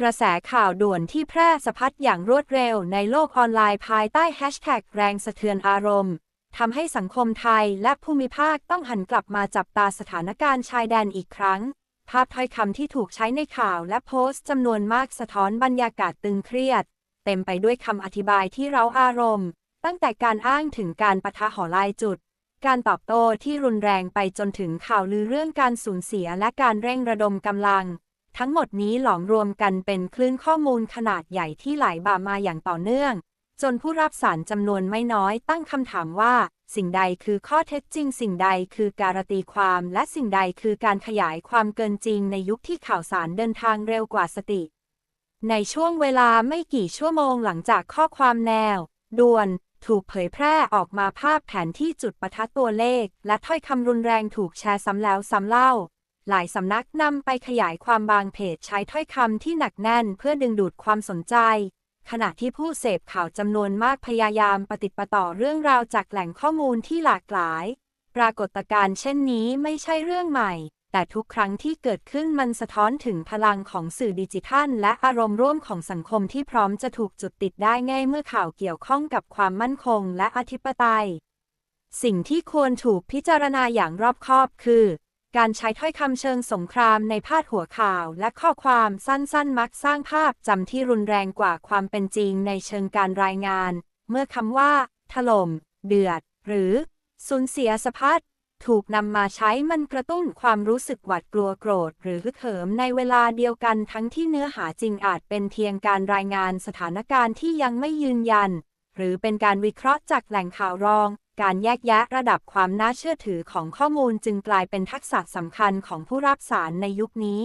กระแสข่าวด่วนที่แพร่สะพัดอย่างรวดเร็วในโลกออนไลน์ภายใต้แฮชแท็กแรงสะเทือนอารมณ์ทำให้สังคมไทยและภูมิภาคต้องหันกลับมาจับตาสถานการณ์ชายแดนอีกครั้ง ภาพถ้อยคำที่ถูกใช้ในข่าวและโพสต์จำนวนมากสะท้อนบรรยากาศตึงเครียด เต็มไปด้วยคำอธิบายที่เร้าอารมณ์ ตั้งแต่การอ้างถึงการปะทะหอลายจุด การตอบโต้ที่รุนแรงไปจนถึงข่าวลือเรื่องการสูญเสียและการเร่งระดมกำลัง ทั้งหมดนี้หลอมรวมกันเป็นคลื่นข้อมูลขนาดใหญ่ที่ไหลบ่ามาอย่างต่อเนื่อง จนผู้รับสารจำนวนไม่น้อยตั้งคำถามว่า สิ่งใดคือข้อเท็จจริง สิ่งใดคือการตีความ และสิ่งใดคือการขยายความเกินจริงในยุคที่ข่าวสารเดินทางเร็วกว่าสติ ในช่วงเวลาไม่กี่ชั่วโมงหลังจากข้อความแนวด่วนถูกเผยแพร่ออกมาภาพแผนที่จุดประทัดตัวเลข และถ้อยคำรุนแรงถูกแชร์ซ้ำแล้วซ้ำเล่า หลายสำนักนำไปขยายความบางเพจใช้ถ้อยคำที่หนักแน่นเพื่อดึงดูดความสนใจ ขณะที่ผู้เสพข่าวจำนวนมากพยายามปฏิดประต่อเรื่องราวจากแหล่งข้อมูลที่หลากหลาย ปรากฏการณ์เช่นนี้ไม่ใช่เรื่องใหม่ แต่ทุกครั้งที่เกิดขึ้นมันสะท้อนถึงพลังของสื่อดิจิทัล และอารมณ์ร่วมของสังคมที่พร้อมจะถูกจุดติดได้ง่ายเมื่อข่าวเกี่ยวข้องกับความมั่นคงและอธิปไตย สิ่งที่ควรถูกพิจารณาอย่างรอบคอบคือ การใช้ถ้อยคำเชิงสงครามในพาดหัวข่าวและข้อความสั้นๆ มักสร้างภาพจำที่รุนแรงกว่าความเป็นจริงในเชิงการรายงาน เมื่อคำว่า ถล่ม เดือด หรือ สูญเสียสะพัดถูกนำมาใช้มันกระตุ้นความรู้สึกหวาดกลัวโกรธ หรือฮึกเหิมในเวลาเดียวกันทั้งที่เนื้อหาจริงอาจเป็นเพียงการรายงานสถานการณ์ที่ยังไม่ยืนยัน หรือเป็นการวิเคราะห์จากแหล่งข่าวรอง การแยกแยะระดับความน่าเชื่อถือของข้อมูลจึงกลายเป็นทักษะสำคัญของผู้รับสารในยุคนี้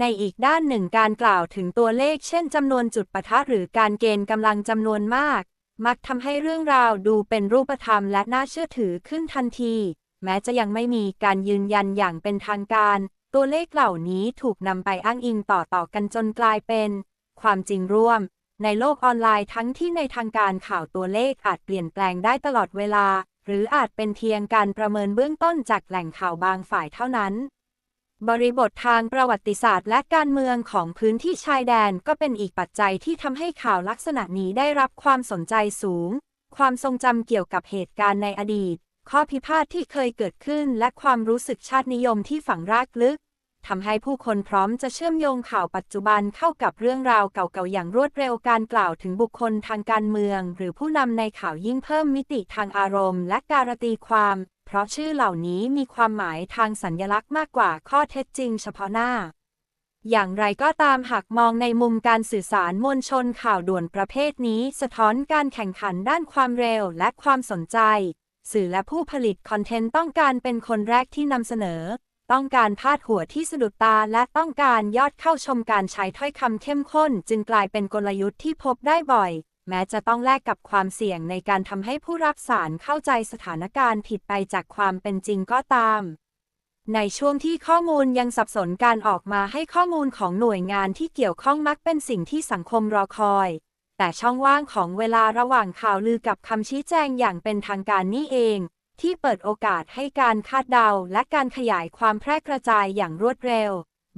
ในอีกด้านหนึ่งการกล่าวถึงตัวเลขเช่นจำนวนจุดปะทะหรือการเกณฑ์กำลังจำนวนมาก มักทำให้เรื่องราวดูเป็นรูปธรรมและน่าเชื่อถือขึ้นทันที แม้จะยังไม่มีการยืนยันอย่างเป็นทางการ ตัวเลขเหล่านี้ถูกนำไปอ้างอิงต่อๆกันจนกลายเป็น ความจริงร่วม ในโลกออนไลน์ทั้งที่ในทางการข่าวตัวเลขอาจเปลี่ยนแปลงได้ตลอดเวลา หรืออาจเป็นเพียงการประเมินเบื้องต้นจากแหล่งข่าวบางฝ่ายเท่านั้น บริบททางประวัติศาสตร์และการเมืองของพื้นที่ชายแดนก็เป็นอีกปัจจัยที่ทำให้ข่าวลักษณะนี้ได้รับความสนใจสูง ความทรงจำเกี่ยวกับเหตุการณ์ในอดีต ข้อพิพาทที่เคยเกิดขึ้นและความรู้สึกชาตินิยมที่ฝังรากลึก ทำให้ผู้คนพร้อมจะเชื่อมโยงข่าวปัจจุบันเข้ากับเรื่องราวเก่าๆ อย่างรวดเร็วการกล่าวถึงบุคคลทางการเมือง หรือผู้นำในข่าวยิ่งเพิ่มมิติทางอารมณ์ และการตีความ เพราะชื่อเหล่านี้มีความหมายทางสัญลักษณ์มากกว่าข้อเท็จจริงเฉพาะหน้า อย่างไรก็ตามหากมองในมุมการสื่อสารมวลชนข่าวด่วนประเภทนี้ สะท้อนการแข่งขันด้านความเร็วและความสนใจ สื่อและผู้ผลิตคอนเทนต์ต้องการเป็นคนแรกที่นำเสนอ ต้องการพาดหัวที่สะดุดตาและต้องการยอดเข้าชมการใช้ถ้อยคำเข้มข้น จึงกลายเป็นกลยุทธ์ที่พบได้บ่อย แม้จะต้องแลกกับความเสี่ยงในการทำให้ผู้รับสารเข้าใจสถานการณ์ผิดไปจากความเป็นจริงก็ตาม ในช่วงที่ข้อมูลยังสับสนการออกมาให้ข้อมูลของหน่วยงานที่เกี่ยวข้องมักเป็นสิ่งที่สังคมรอคอย แต่ช่องว่างของเวลาระหว่างข่าวลือกับคำชี้แจงอย่างเป็นทางการนี่เอง ที่เปิดโอกาสให้การคาดเดาและการขยายความแพร่กระจายอย่างรวดเร็ว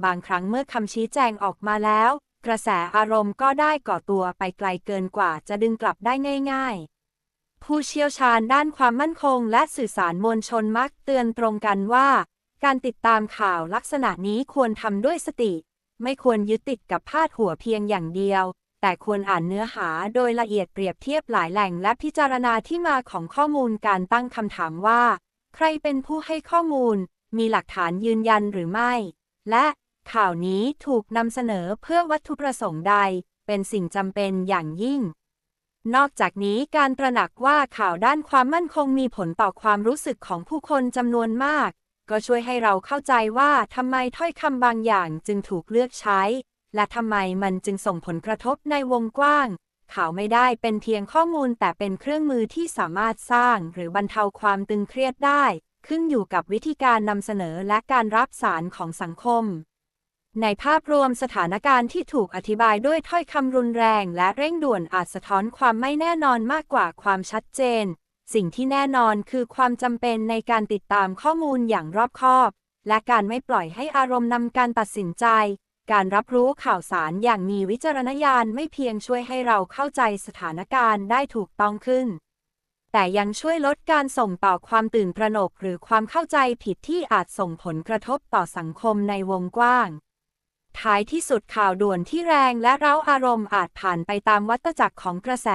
บางครั้งเมื่อคำชี้แจงออกมาแล้ว กระแสอารมณ์ก็ได้ก่อตัวไปไกลเกินกว่าจะดึงกลับได้ง่าย ๆ ผู้เชี่ยวชาญด้านความมั่นคงและสื่อสารมวลชนมักเตือนตรงกันว่า การติดตามข่าวลักษณะนี้ควรทำด้วยสติ ไม่ควรยึดติดกับพาดหัวเพียงอย่างเดียว แต่ควรอ่านเนื้อหาโดยละเอียดเปรียบเทียบหลายแหล่งและพิจารณาที่มาของข้อมูลการตั้งคำถามว่า ใครเป็นผู้ให้ข้อมูล มีหลักฐานยืนยันหรือไม่ และข่าวนี้ถูกนำเสนอเพื่อวัตถุประสงค์ใด เป็นสิ่งจำเป็นอย่างยิ่ง นอกจากนี้การตระหนักว่าข่าวด้านความมั่นคงมีผลต่อความรู้สึกของผู้คนจำนวนมาก ก็ช่วยให้เราเข้าใจว่าทำไมถ้อยคำบางอย่างจึงถูกเลือกใช้ และทำไมมันจึงส่งผลกระทบในวงกว้าง ข่าวไม่ได้เป็นเพียงข้อมูลแต่เป็นเครื่องมือที่สามารถสร้างหรือบรรเทาความตึงเครียดได้ ขึ้นอยู่กับวิธีการนำเสนอและการรับสารของสังคม ในภาพรวมสถานการณ์ที่ถูกอธิบายด้วยถ้อยคำรุนแรงและเร่งด่วนอาจสะท้อนความไม่แน่นอนมากกว่าความชัดเจน สิ่งที่แน่นอนคือความจำเป็นในการติดตามข้อมูลอย่างรอบคอบ และการไม่ปล่อยให้อารมณ์นำการตัดสินใจ การรับรู้ข่าวสารอย่างมีวิจารณญาณไม่เพียงช่วยให้เราเข้าใจสถานการณ์ได้ถูกต้องขึ้น แต่ยังช่วยลดการส่งต่อความตื่นตระหนกหรือความเข้าใจผิดที่อาจส่งผลกระทบต่อสังคมในวงกว้าง ท้ายที่สุดข่าวด่วนที่แรงและเร้าอารมณ์อาจผ่านไปตามวัฏจักรของกระแส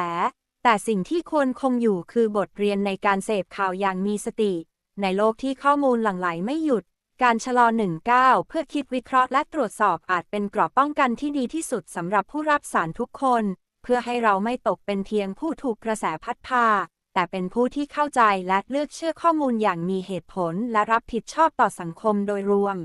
แต่สิ่งที่ควรคงอยู่คือบทเรียนในการเสพข่าวอย่างมีสติ ในโลกที่ข้อมูลหลั่งไหลไม่หยุด การชะลอหนึ่งก้าเพื่อคิดวิเคราะห์และตรวจสอบอาจเป็นกรอบป้องกันที่ดีที่สุดสำหรับผู้รับสารทุกคน เพื่อให้เราไม่ตกเป็นเพียงผู้ถูกกระแสพัดพา แต่เป็นผู้ที่เข้าใจและเลือกเชื่อข้อมูลอย่างมีเหตุผลและรับผิดชอบต่อสังคมโดยรวม